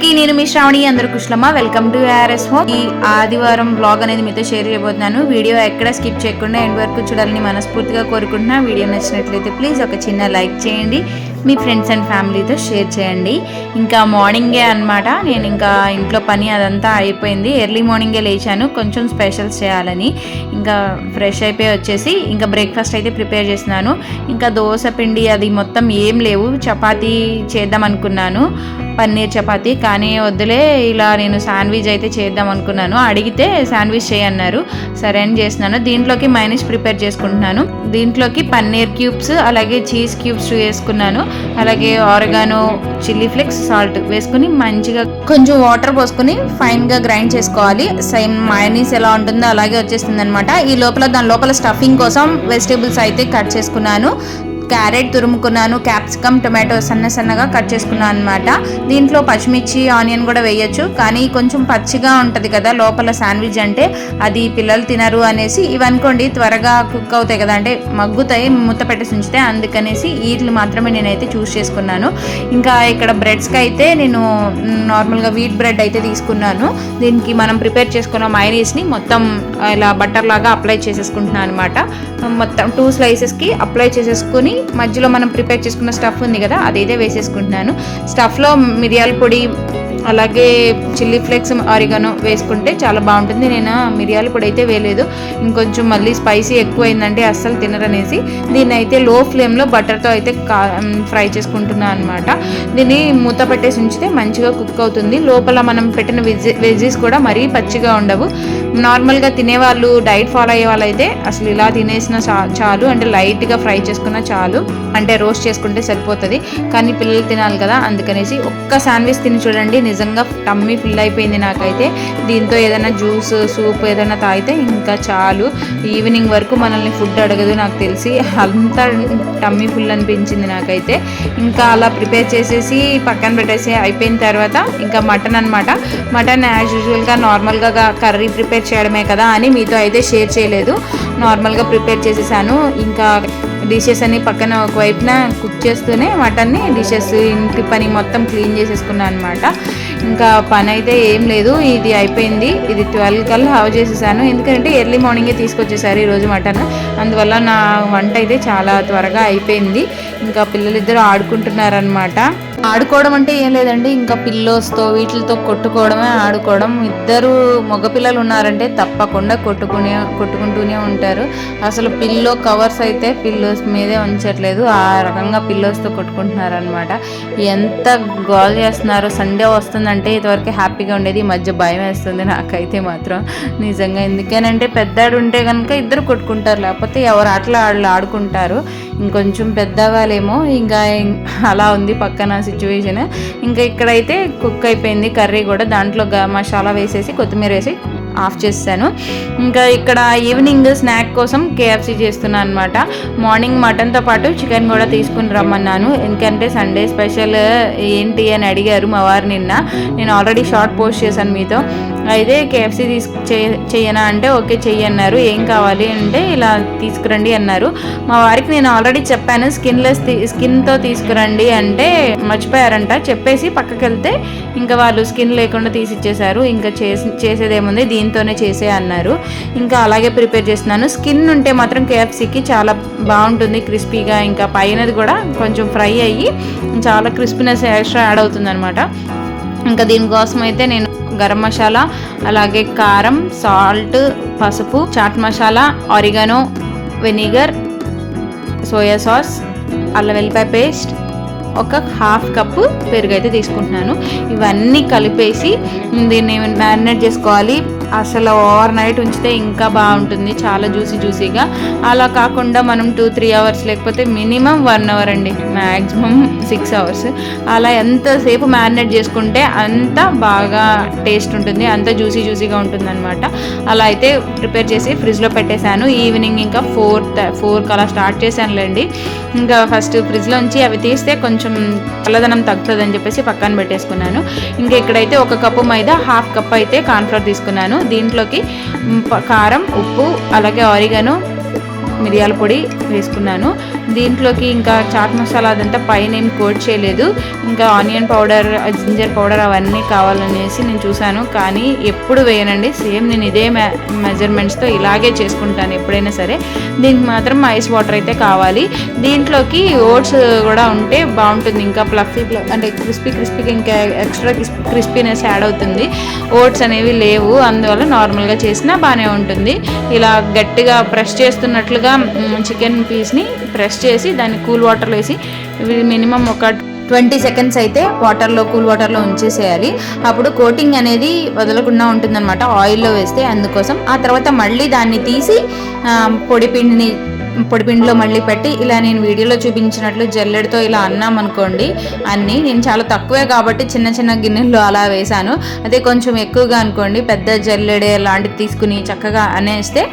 అందరికీ నేను మీ శ్రావణి అందరు కుశలమా? Welcome to R S home ఆదివారం బ్లాగ్ అనేది మీతో షేర్ చేయబోతున్నాను. వీడియో ఎక్కడ స్కిప్ చేయకుండా ఎండ్ వరకు చూడాలని మనస్ఫూర్తిగా కోరుకుంటున్నా. వీడియో నచ్చినట్లయితే ప్లీజ్ ఒక చిన్న లైక్ చేయండి. మీ ఫ్రెండ్స్ అండ్ ఫ్యామిలీతో షేర్ చేయండి. ఇంకా మార్నింగే అనమాట నేను ఇంకా ఇంట్లో పని అదంతా అయిపోయింది. ఎర్లీ మార్నింగే లేచాను. కొంచెం స్పెషల్స్ చేయాలని. ఇంకా ఫ్రెష్ అయిపోయి వచ్చేసి ఇంకా బ్రేక్ఫాస్ట్ అయితే ప్రిపేర్ చేస్తున్నాను. ఇంకా దోశ పిండి అది మొత్తం ఏం లేవు. చపాతీ చేద్దాం అనుకున్నాను. పన్నీర్ చపాతీ. కానీ వద్దులే ఇలా నేను శాండ్విచ్ అయితే చేద్దాం అనుకున్నాను. అడిగితే శాండ్విచ్ చేయన్నారు సరే అని చేస్తున్నాను. దీంట్లోకి మైనస్ ప్రిపేర్ చేసుకుంటున్నాను. దీంట్లోకి పన్నీర్ క్యూబ్స్ అలాగే చీజ్ క్యూబ్స్ వేసుకున్నాను. అలాగే ఆరగానో చిల్లీ ఫ్లేక్స్ సాల్ట్ వేసుకుని మంచిగా కొంచెం వాటర్ పోసుకుని ఫైన్గా గ్రైండ్ చేసుకోవాలి. సేమ్ మైనీస్ ఎలా ఉంటుందో అలాగే వచ్చేస్తుంది అనమాట ఈ లోపల దాని లోపల స్టఫింగ్ కోసం వెజిటేబుల్స్ అయితే కట్ చేసుకున్నాను. క్యారెట్ తురుముకున్నాను క్యాప్సికమ్ టొమాటో సన్న సన్నగా కట్ చేసుకున్నాను అనమాట దీంట్లో పచ్చిమిర్చి ఆనియన్ కూడా వేయొచ్చు. కానీ కొంచెం పచ్చిగా ఉంటుంది కదా లోపల శాండ్విచ్ అంటే అది పిల్లలు తినరు అనేసి ఇవనుకోండి త్వరగా కుక్ అవుతాయి కదా అంటే మగ్గుతాయి మూత పెట్టేసి ఉంచితే అందుకనేసి వీటిని మాత్రమే నేనైతే చూస్ చేసుకున్నాను. ఇంకా ఇక్కడ బ్రెడ్స్కి అయితే నేను నార్మల్గా వీట్ బ్రెడ్ అయితే తీసుకున్నాను. దీనికి మనం ప్రిపేర్ చేసుకున్న మైనీస్ని మొత్తం ఇలా బటర్ లాగా అప్లై చేసేసుకుంటున్నాను అనమాట మొత్తం టూ స్లైసెస్కి అప్లై చేసేసుకుని మధ్యలో మనం ప్రిపేర్ చేసుకున్న స్టఫ్ ఉంది కదా అదైతే వేసేసుకుంటున్నాను. స్టఫ్లో మిరియాల పొడి అలాగే చిల్లీ ఫ్లేక్స్ ఆరిగానో వేసుకుంటే చాలా బాగుంటుంది. నేను మిరియాల పొడి అయితే వేయలేదు. ఇంకొంచెం మళ్ళీ స్పైసీ ఎక్కువైందంటే అస్సలు తినరనేసి దీన్ని అయితే లో ఫ్లేమ్లో బటర్తో అయితే కా ఫ్రై చేసుకుంటున్నాను అనమాట దీన్ని మూత పెట్టేసి ఉంచితే మంచిగా కుక్ అవుతుంది. లోపల మనం పెట్టిన వెజ్ కూడా మరీ పచ్చిగా ఉండవు. నార్మల్గా తినేవాళ్ళు డైట్ ఫాలో అయ్యే వాళ్ళైతే అసలు ఇలా తినేసిన చా- చాలు. అంటే లైట్గా ఫ్రై చేసుకున్న చాలు. అంటే రోస్ట్ చేసుకుంటే సరిపోతుంది. కానీ పిల్లలు తినాలి కదా అందుకనేసి ఒక్క శాండ్విచ్ తిని చూడండి. నిజంగా టమ్మీ ఫిల్ అయిపోయింది నాకైతే. దీంతో ఏదైనా జ్యూస్ సూప్ ఏదైనా తాగితే ఇంకా చాలు. ఈవినింగ్ వరకు మనల్ని ఫుడ్ అడగదు నాకు తెలిసి. అంతా టమ్మీ ఫుల్ అనిపించింది నాకైతే. ఇంకా అలా ప్రిపేర్ చేసేసి పక్కన పెట్టేసి అయిపోయిన తర్వాత ఇంకా మటన్ అనమాట మటన్ యాజ్ యూజువల్గా నార్మల్గా కర్రీ ప్రిపేర్ చేయడమే కదా అని మీతో అయితే షేర్ చేయలేదు. నార్మల్గా ప్రిపేర్ చేసేసాను. ఇంకా డిషెస్ అన్ని పక్కన ఒకవైపున కుక్ చేస్తూనే మటన్ని డిషెస్ ఇంటి పని మొత్తం క్లీన్ చేసేసుకున్నాను అనమాట ఇంకా పని అయితే ఏం లేదు ఇది అయిపోయింది. ఇది ట్వెల్వ్ కల్లా హావ్ చేసేసాను. ఎందుకంటే ఎర్లీ మార్నింగే తీసుకొచ్చేసారు ఈరోజు మటన్. అందువల్ల నా వంట అయితే చాలా త్వరగా అయిపోయింది. ఇంకా పిల్లలిద్దరూ ఆడుకుంటున్నారనమాట ఆడుకోవడం అంటే ఏం లేదండి. ఇంకా పిల్లోస్తో వీటితో కొట్టుకోవడమే ఆడుకోవడం. ఇద్దరు మగపిల్లలు ఉన్నారంటే తప్పకుండా కొట్టుకునే కొట్టుకుంటూనే ఉంటారు. అసలు పిల్లో కవర్స్ అయితే పిల్లోస్ మీదే ఉంచట్లేదు. ఆ రకంగా పిల్లోస్తో కొట్టుకుంటున్నారు అనమాట ఎంత గోల్ చేస్తున్నారు సండే వస్తుందంటే ఇదివరకు హ్యాపీగా ఉండేది. ఈ మధ్య భయం వేస్తుంది నాకైతే మాత్రం. నిజంగా ఎందుకేనంటే పెద్దాడు ఉంటే కనుక ఇద్దరు కొట్టుకుంటారు. లేకపోతే ఎవరు ఆటలు ఆడుకుంటారు. ఇంకొంచెం పెద్దవాళ్ళేమో ఇంకా అలా ఉంది పక్కన సిచ్యువేషన్ ఇంకా ఇక్కడైతే కుక్ అయిపోయింది కర్రీ కూడా. దాంట్లో గ- మసాలా వేసేసి కొత్తిమీర వేసి ఆఫ్ చేస్తాను ఇంకా ఇక్కడ ఈవినింగ్ స్నాక్ కోసం కేఎఫ్సీ చేస్తున్నాను అనమాట మార్నింగ్ మటన్తో పాటు చికెన్ కూడా తీసుకుని రమ్మన్నాను. ఎందుకంటే సండే స్పెషల్ ఏంటి అని అడిగారు మా వారు నిన్న. నేను ఆల్రెడీ షార్ట్ పోస్ట్ చేశాను మీతో. అయితే కేఎఫ్సీ తీసుకు చెయ్యనా అంటే ఓకే చెయ్యి అన్నారు. ఏం కావాలి అంటే ఇలా తీసుకురండి అన్నారు. మా వారికి నేను ఆల్రెడీ చెప్పాను స్కిన్లెస్ స్కిన్తో తీసుకురండి అంటే మర్చిపోయారంట. చెప్పేసి పక్కకి వెళ్తే ఇంకా వాళ్ళు స్కిన్ లేకుండా తీసి ఇచ్చేసారు ఇంకా చేసి చేసేదేముంది దీంతోనే చేసే అన్నారు. ఇంకా అలాగే ప్రిపేర్ చేస్తున్నాను. స్కిన్ ఉంటే మాత్రం కేఎఫ్సీకి చాలా బాగుంటుంది క్రిస్పీగా. ఇంకా పైనది కూడా కొంచెం ఫ్రై అయ్యి చాలా క్రిస్పీనెస్ ఎక్స్ట్రా యాడ్ అవుతుంది ఇంకా దీనికోసం అయితే నేను గరం మసాలా అలాగే కారం సాల్ట్ పసుపు chaat masala oregano vinegar soya sauce అల్లం వెల్లిపాయ పేస్ట్ ఒక హాఫ్ కప్పు పెరుగు అయితే తీసుకుంటున్నాను. ఇవన్నీ కలిపేసి దీన్ని మ్యారినేట్ చేసుకోవాలి. అసలు ఓవర్ నైట్ ఉంచితే ఇంకా బాగుంటుంది. చాలా జ్యూసీ జ్యూసీగా. అలా కాకుండా మనం టూ త్రీ అవర్స్ లేకపోతే మినిమం వన్ అవర్ అండి. Maximum six hours. అలా ఎంతసేపు మ్యారినేట్ చేసుకుంటే అంత బాగా టేస్ట్ ఉంటుంది. అంత జ్యూసీ జ్యూసీగా ఉంటుంది అనమాట అలా అయితే ప్రిపేర్ చేసి ఫ్రిడ్జ్లో పెట్టేశాను. ఈవినింగ్ ఇంకా ఫోర్ ఫోర్కి అలా స్టార్ట్ చేశానులేండి. ఇంకా ఫస్ట్ ఫ్రిడ్జ్లోంచి అవి తీస్తే కొంచెం చల్లదనం తగ్గుతుంది అని చెప్పేసి పక్కన పెట్టేసుకున్నాను. ఇంకా ఇక్కడైతే ఒక కప్పు మైదా హాఫ్ కప్ అయితే కార్న్ఫ్లవర్ తీసుకున్నాను. దీంట్లోకి కారం ఉప్పు అలాగే ఆరిగను మిరియాల పొడి వేసుకున్నాను. దీంట్లోకి ఇంకా చాట్ మసాలా అదంతా పైన ఏం కోట్ చేయలేదు. ఇంకా ఆనియన్ పౌడర్ జింజర్ పౌడర్ అవన్నీ కావాలనేసి నేను చూశాను. కానీ ఎప్పుడు వేయనండి. సేమ్ నేను ఇదే మెజర్మెంట్స్తో ఇలాగే చేసుకుంటాను ఎప్పుడైనా సరే. దీనికి మాత్రం ఐస్ వాటర్ అయితే కావాలి. దీంట్లోకి ఓట్స్ కూడా ఉంటే బాగుంటుంది. ఇంకా ప్లఫీ అంటే క్రిస్పీ క్రిస్పీగా ఇంకా ఎక్స్ట్రా క్రిస్పీనెస్ యాడ్ అవుతుంది. ఓట్స్ అనేవి లేవు. అందువల్ల నార్మల్గా చేసినా బాగానే ఉంటుంది. ఇలా గట్టిగా ప్రెస్ చేస్తున్నట్లుగా చికెన్ పీస్ని ప్రెస్ చేసి దాన్ని కూల్ వాటర్లో వేసి మినిమం ఒక ట్వంటీ సెకండ్స్ అయితే వాటర్లో కూల్ వాటర్లో ఉంచేసేయాలి. అప్పుడు కోటింగ్ అనేది వదలకుండా ఉంటుందన్నమాట. ఆయిల్లో వేస్తే అందుకోసం. ఆ తర్వాత మళ్ళీ దాన్ని తీసి పొడి పిండిని పొడిపిండిలో మళ్ళీ పెట్టి ఇలా నేను వీడియోలో చూపించినట్లు జల్లెడతో ఇలా అన్నాం అనుకోండి అన్నీ నేను చాలా తక్కువే కాబట్టి చిన్న చిన్న గిన్నెల్లో అలా వేశాను. అదే కొంచెం ఎక్కువగా అనుకోండి పెద్ద జల్లెడే లాంటిది తీసుకుని చక్కగా అనేస్తే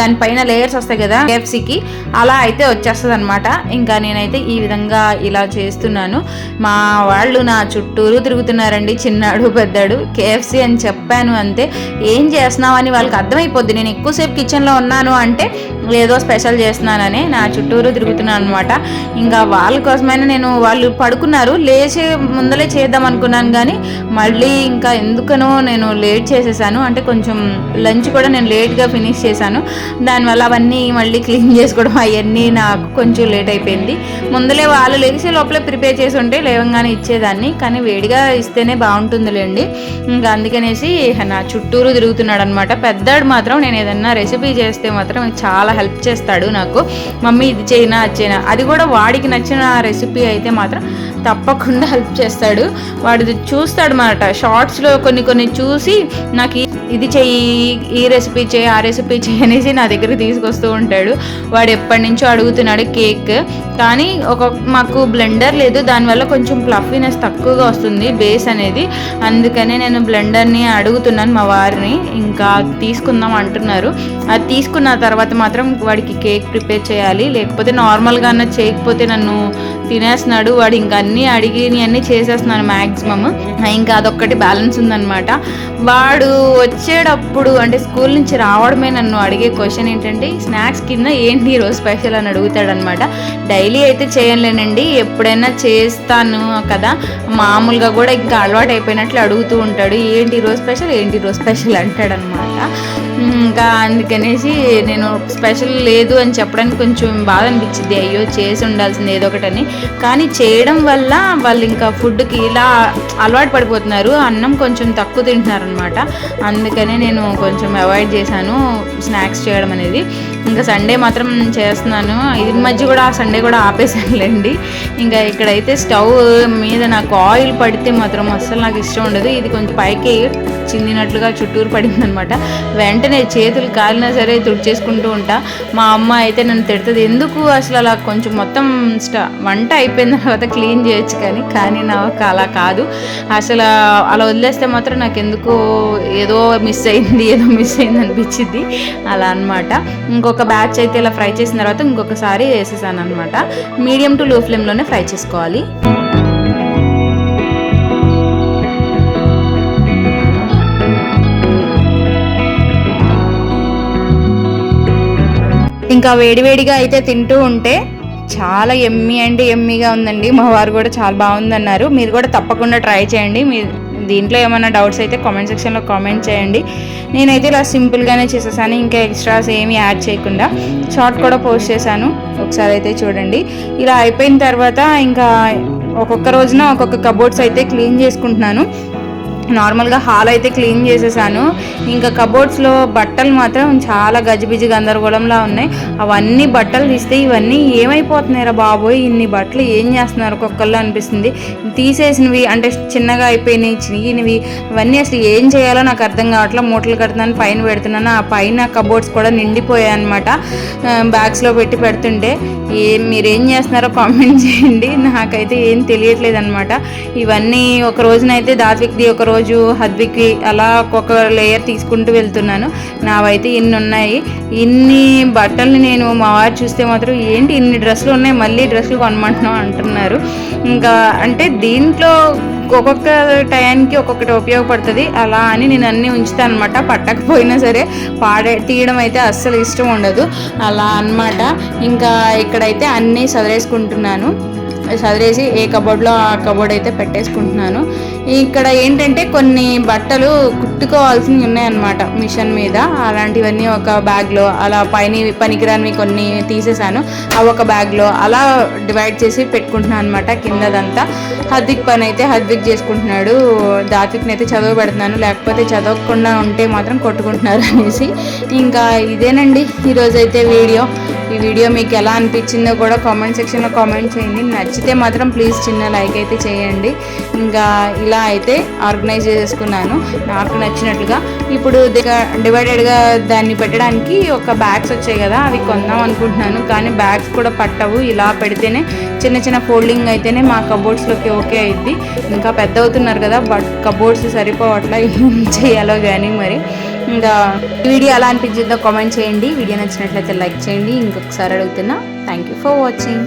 దానిపైన లేయర్స్ వస్తాయి కదా కేఎఫ్సీకి అలా అయితే వచ్చేస్తుంది అనమాట ఇంకా నేనైతే ఈ విధంగా ఇలా చేస్తున్నాను. మా వాళ్ళు నా చుట్టూరు తిరుగుతున్నారండి చిన్నాడు పెద్దాడు. కేఎఫ్సీ అని చెప్పాను అంతే ఏం చేస్తున్నావు అని వాళ్ళకి అర్థమైపోద్ది. నేను ఎక్కువసేపు కిచెన్లో ఉన్నాను అంటే ఏదో స్పెషల్ చేస్తున్నానని నా చుట్టూరు తిరుగుతున్నాను అనమాట ఇంకా వాళ్ళ కోసమైనా నేను వాళ్ళు పడుకున్నారు. లేచే ముందలే చేద్దాం అనుకున్నాను కానీ మళ్ళీ ఇంకా ఎందుకనో నేను లేట్ చేసేసాను. అంటే కొంచెం లంచ్ కూడా నేను లేట్గా ఫినిష్ చేశాను. దానివల్ల అవన్నీ మళ్ళీ క్లీన్ చేసుకోవడం అవన్నీ నాకు కొంచెం లేట్ అయిపోయింది. ముందలే వాళ్ళు లేచే లోపలే ప్రిపేర్ చేసి ఉంటే లేవంగానే ఇచ్చేదాన్ని. కానీ వేడిగా ఇస్తేనే బాగుంటుందిలేండి. ఇంకా అందుకనేసి నా చుట్టూరు తిరుగుతున్నాడు అనమాట పెద్దాడు మాత్రం నేను ఏదన్నా రెసిపీ చేస్తే మాత్రం చాలా హెల్ప్ చేస్తాడు నాకు. నాకు మమ్మీ ఇది చేయనా అది చేయనా అది కూడా వాడికి నచ్చిన రెసిపీ అయితే మాత్రం తప్పకుండా హెల్ప్ చేస్తాడు. వాడు చూస్తాడు అనమాట షార్ట్స్లో కొన్ని కొన్ని చూసి నాకు ఈ- ఇది చెయ్యి ఈ రెసిపీ చేయి ఆ రెసిపీ చేయి అనేసి నా దగ్గరికి తీసుకొస్తూ ఉంటాడు. వాడు ఎప్పటి నుంచో అడుగుతున్నాడు కేక్ కానీ ఒక మాకు బ్లెండర్ లేదు. దానివల్ల కొంచెం ప్లఫీనెస్ తక్కువగా వస్తుంది బేస్ అనేది. అందుకనే నేను బ్లెండర్ని అడుగుతున్నాను మా వారిని. ఇంకా తీసుకుందాం అంటున్నారు. అది తీసుకున్న తర్వాత మాత్రం వాడికి కేక్ ప్రిపేర్ చేయాలి. లేకపోతే నార్మల్గా అన్న చేయకపోతే నన్ను తినేస్తున్నాడు వాడు ఇంకా అన్నీ అడిగి అన్నీ చేసేస్తున్నాను మ్యాక్సిమమ్ ఇంకా అదొక్కటి బ్యాలెన్స్ ఉందన్నమాట. వాడు వచ్చేటప్పుడు అంటే స్కూల్ నుంచి రావడమే నన్ను అడిగే క్వశ్చన్ ఏంటంటే స్నాక్స్ కింద ఏంటి ఈరోజు స్పెషల్ అని అడుగుతాడనమాట డైలీ అయితే చేయలేనండి ఎప్పుడైనా చేస్తాను కదా. మామూలుగా కూడా ఇంకా అలవాటు అయిపోయినట్లు అడుగుతూ ఉంటాడు ఏంటి ఈరోజు స్పెషల్ ఏంటి ఈరోజు స్పెషల్ అంటాడనమాట ఇంకా అందుకనేసి నేను స్పెషల్ లేదు అని చెప్పడానికి కొంచెం బాధ అనిపించింది. అయ్యో చేసి ఉండాల్సింది ఏదో ఒకటని. కానీ చేయడం వల్ల వాళ్ళు ఇంకా ఫుడ్కి ఇలా అలవాటు పడిపోతున్నారు. అన్నం కొంచెం తక్కువ తింటున్నారు అనమాట అందుకనే నేను కొంచెం అవాయిడ్ చేశాను స్నాక్స్ చేయడం అనేది. ఇంకా సండే మాత్రం చేస్తున్నాను. ఇది మధ్య కూడా ఆ సండే కూడా ఆపేసానులేండి ఇంకా ఇక్కడైతే స్టవ్ మీద నాకు ఆయిల్ పడితే మాత్రం అస్సలు నాకు ఇష్టం ఉండదు. ఇది కొంచెం పైకి చిందినట్లుగా చుట్టూరు పడిందనమాట. వెంటనే చేతులు కాలినా సరే తుడిచేసుకుంటూ ఉంటా. మా అమ్మ అయితే నన్ను తిడుతుంది. ఎందుకు అసలు అలా కొంచెం మొత్తం స్ట వంట అయిపోయిన తర్వాత క్లీన్ చేయొచ్చు కానీ కానీ నాకు అలా కాదు. అసలు అలా వదిలేస్తే మాత్రం నాకు ఎందుకో ఏదో మిస్ అయింది ఏదో మిస్ అయింది అనిపించింది అలా అన్నమాట. ఇంకొక ఒక బ్యాచ్ అయితే ఇలా ఫ్రై చేసిన తర్వాత ఇంకొకసారి వేసేసాను అనమాట మీడియం టు లో ఫ్లేమ్లోనే ఫ్రై చేసుకోవాలి. ఇంకా వేడివేడిగా అయితే తింటూ ఉంటే చాలా ఎమ్మి అంటే ఎమ్మిగా ఉందండి. మా వారు కూడా చాలా బాగుందన్నారు. మీరు కూడా తప్పకుండా ట్రై చేయండి. మీరు దీంట్లో ఏమైనా డౌట్స్ అయితే కామెంట్ సెక్షన్లో కామెంట్ చేయండి. నేనైతే ఇలా సింపుల్గానే చేసేసాను ఇంకా ఎక్స్ట్రాస్ ఏమీ యాడ్ చేయకుండా. షార్ట్ కూడా పోస్ట్ చేశాను ఒకసారి అయితే చూడండి. ఇలా అయిపోయిన తర్వాత ఇంకా ఒక్కొక్క రోజున ఒక్కొక్క కబోర్డ్స్ అయితే క్లీన్ చేసుకుంటున్నాను. నార్మల్గా హాల్ అయితే క్లీన్ చేసేసాను. ఇంకా కబోర్డ్స్లో బట్టలు మాత్రం చాలా గజిబిజి గందరగోళంలా ఉన్నాయి. అవన్నీ బట్టలు తీస్తే ఇవన్నీ ఏమైపోతున్నాయిరా బాబోయ్? ఇన్ని బట్టలు ఏం చేస్తున్నారు? ఒక్కొక్కళ్ళు అనిపిస్తుంది. తీసేసినవి అంటే చిన్నగా అయిపోయినాయి చినిగినవి ఇవన్నీ అసలు ఏం చేయాలో నాకు అర్థం కావట్లేదు మూటలు కడుతున్నాను పైన పెడుతున్నాను. ఆ పైన కబోర్డ్స్ కూడా నిండిపోయాయి అనమాట బ్యాగ్స్లో పెట్టి పెడుతుంటే ఏ మీరేం చేస్తున్నారో కామెంట్ చేయండి. నాకైతే ఏం తెలియట్లేదు అనమాట ఇవన్నీ ఒక రోజునైతే దాత్విక్ది ఒక రోజు రోజు హద్విక్ది అలా ఒక్కొక్క లేయర్ తీసుకుంటూ వెళ్తున్నాను. నావైతే ఇన్ని ఉన్నాయి. ఇన్ని బట్టలు నేను మా వారు చూస్తే మాత్రం ఏంటి ఇన్ని డ్రెస్సులు ఉన్నాయి మళ్ళీ డ్రెస్సులు కొనమంటున్నాం అంటున్నారు. ఇంకా అంటే దీంట్లో ఒక్కొక్క టయానికి ఒక్కొక్కటి ఉపయోగపడుతుంది. అలా అని నేను అన్నీ ఉంచుతాను అనమాట పట్టకపోయినా సరే పాడే తీయడం అయితే అస్సలు ఇష్టం ఉండదు. అలా అన్నమాట. ఇంకా ఇక్కడైతే అన్నీ చదివేసుకుంటున్నాను చదివేసి ఏ కబోర్డ్లో ఆ కబోర్డ్ అయితే పెట్టేసుకుంటున్నాను. ఇక్కడ ఏంటంటే కొన్ని బట్టలు కుట్టుకోవాల్సినవి ఉన్నాయన్నమాట మిషన్ మీద. అలాంటివన్నీ ఒక బ్యాగ్లో అలా పైన పనికిరానివి కొన్ని తీసేసాను. అవి ఒక బ్యాగ్లో అలా డివైడ్ చేసి పెట్టుకుంటున్నాను అనమాట కిందదంతా. హద్విక్ పని అయితే హద్విక్ చేసుకుంటున్నాడు. దాత్విక్ని అయితే చదువు పెడుతున్నాను. లేకపోతే చదవకుండా ఉంటే మాత్రం కొట్టుకుంటున్నారు అనేసి. ఇంకా ఇదేనండి ఈరోజైతే వీడియో. ఈ వీడియో మీకు ఎలా అనిపించిందో కూడా కామెంట్ సెక్షన్లో కామెంట్ చేయండి. నచ్చితే మాత్రం ప్లీజ్ చిన్న లైక్ అయితే చేయండి. ఇంకా ఇలా అయితే ఆర్గనైజ్ చేసుకున్నాను. నాకు నచ్చినట్లుగా. ఇప్పుడు డివైడెడ్గా దాన్ని పెట్టడానికి ఒక బ్యాగ్స్ వచ్చాయి కదా అవి కొందాం అనుకుంటున్నాను. కానీ బ్యాగ్స్ కూడా పట్టవు. ఇలా పెడితేనే చిన్న చిన్న ఫోల్డింగ్ అయితేనే మా కబోర్డ్స్లోకి ఓకే అయింది ఇంకా పెద్ద అవుతున్నారు కదా బట్ కబోర్డ్స్ సరిపోవట్లా ఏం చేయాలో కానీ మరి. ఇంకా వీడియో ఎలా అనిపించిందో కామెంట్ చేయండి. వీడియో నచ్చినట్లయితే లైక్ చేయండి. ఇంకొకసారి అడుగుతున్నా. Thank you for watching